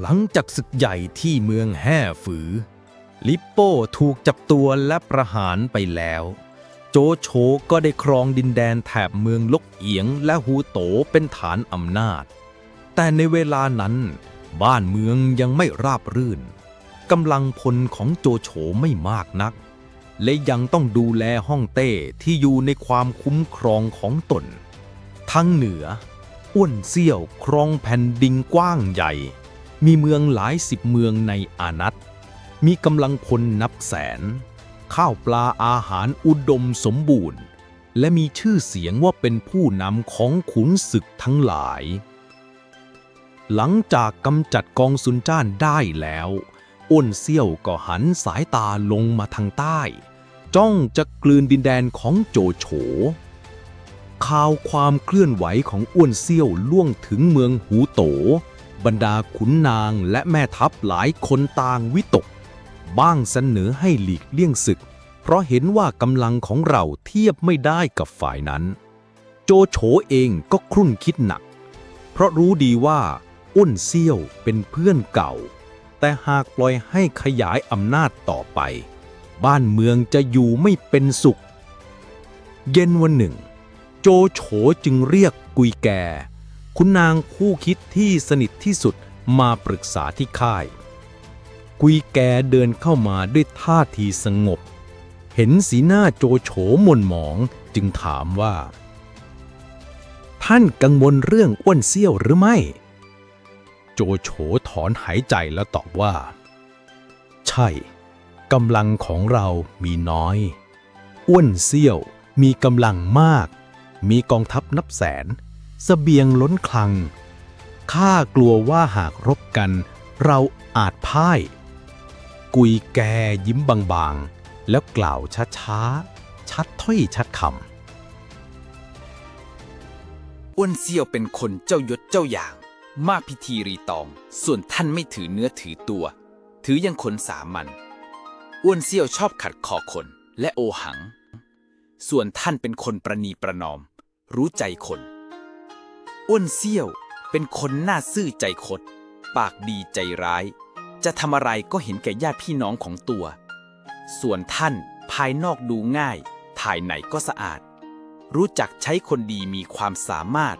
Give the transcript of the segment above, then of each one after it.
หลังจากศึกใหญ่ที่เมืองแห่ฝือ ลิปโป้ถูกจับตัวและประหารไปแล้ว โจโฉก็ได้ครองดินแดนแถบเมืองลกเอียงและฮูโตเป็นฐานอำนาจ แต่ในเวลานั้น บ้านเมืองยังไม่ราบรื่นกำลังพลของโจโฉไม่มากนัก และยังต้องดูแลฮ่องเต้ที่อยู่ในความคุ้มครองของตน ทั้งเหนือ อ้วนเซี่ยวครองแผ่นดินกว้างใหญ่ มีเมืองหลายสิบเมืองในอานัต มีกำลังพลนับแสน ข้าวปลาอาหารอุดมสมบูรณ์ และมีชื่อเสียงว่าเป็นผู้นำของขุนศึกทั้งหลาย หลังจากกำจัดกองซุนจ้านได้แล้วอ้วนเซี่ยวก็หันสายตาลงมาทางใต้ จ้องจะกลืนดินแดนของโจโฉข่าวความเคลื่อนไหวของอ้วนเซี่ยวล่วงถึงเมืองหูโต บรรดาขุนนางและแม่ทัพหลายคนต่างวิตก บ้างเสนอให้หลีกเลี่ยงศึก เพราะเห็นว่ากำลังของเราเทียบไม่ได้กับฝ่ายนั้น โจโฉเองก็ครุ่นคิดหนัก เพราะรู้ดีว่าอ้นเซี่ยวเป็นเพื่อนเก่า แต่หากปล่อยให้ขยายอำนาจต่อไป บ้านเมืองจะอยู่ไม่เป็นสุข เย็นวันหนึ่ง โจโฉจึงเรียกกุยแก คุณนางคู่คิดที่สนิทที่สุดมาปรึกษาที่ค่าย กุยแกเดินเข้ามาด้วยท่าทีสงบ เห็นสีหน้าโจโฉหม่นหมองจึงถามว่า ท่านกังวลเรื่องอ้วนเซี่ยวหรือไม่ โจโฉถอนหายใจแล้วตอบว่า ใช่กำลังของเรามีน้อย อ้วนเซี่ยวมีกำลังมาก มีกองทัพนับแสน สเสบียงล้นคลัง ข้ากลัวว่าหากรบกัน เราอาจพ่าย กุยแกยิ้มบางๆ แล้วกล่าวช้าๆ ชัดถ้อยชัดคำอ้วนเซี่ยวเป็นคนเจ้ายศเจ้าอย่าง มากพิธีรีตอง ส่วนท่านไม่ถือเนื้อถือตัว ถืออยังคนสามัญอ้วนเซี่ยวชอบขัดคอคนและโอหัง ส่วนท่านเป็นคนประนีประนอม รู้ใจคน อ้วนเซี่ยว เป็นคนหน้าซื่อใจคด ปากดีใจร้าย จะทำอะไรก็เห็นแก่ญาติพี่น้องของตัว ส่วนท่านภายนอกดูง่าย ถ่ายไหนก็สะอาด รู้จักใช้คนดีมีความสามารถ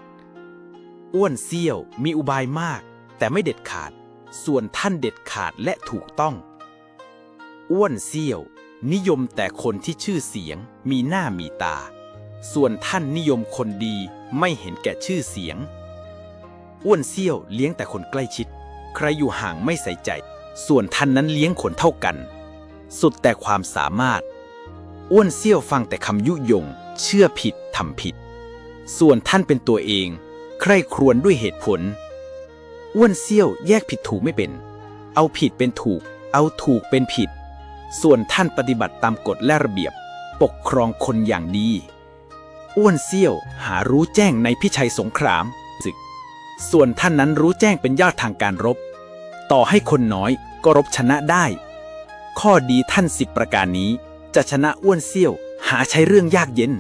อ้วนเซี่ยวมีอุบายมาก แต่ไม่เด็ดขาด ส่วนท่านเด็ดขาดและถูกต้อง อ้วนเซี่ยว นิยมแต่คนที่ชื่อเสียงมีหน้ามีตา ส่วนท่านนิยมคนดีไม่เห็นแก่ชื่อเสียง อ้วนเซี่ยวเลี้ยงแต่คนใกล้ชิด ใครอยู่ห่างไม่ใส่ใจ ส่วนท่านนั้นเลี้ยงคนเท่ากัน สุดแต่ความสามารถ อ้วนเซี่ยวฟังแต่คำยุยง เชื่อผิดทำผิด ส่วนท่านเป็นตัวเอง ใครครวญด้วยเหตุผล อ้วนเซี่ยวแยกผิดถูกไม่เป็น เอาผิดเป็นถูก เอาถูกเป็นผิด ส่วนท่านปฏิบัติตามกฎและระเบียบ ปกครองคนอย่างดี อ้วนเซี่ยว หารู้แจ้งในพิชัยสงครามศึก ส่วนท่านนั้นรู้แจ้งเป็นยอดทางการรบ ต่อให้คนน้อยก็รบชนะได้ ข้อดีท่านสิบประการนี้ จะชนะอ้วนเซี่ยว หาใช้เรื่องยากเย็น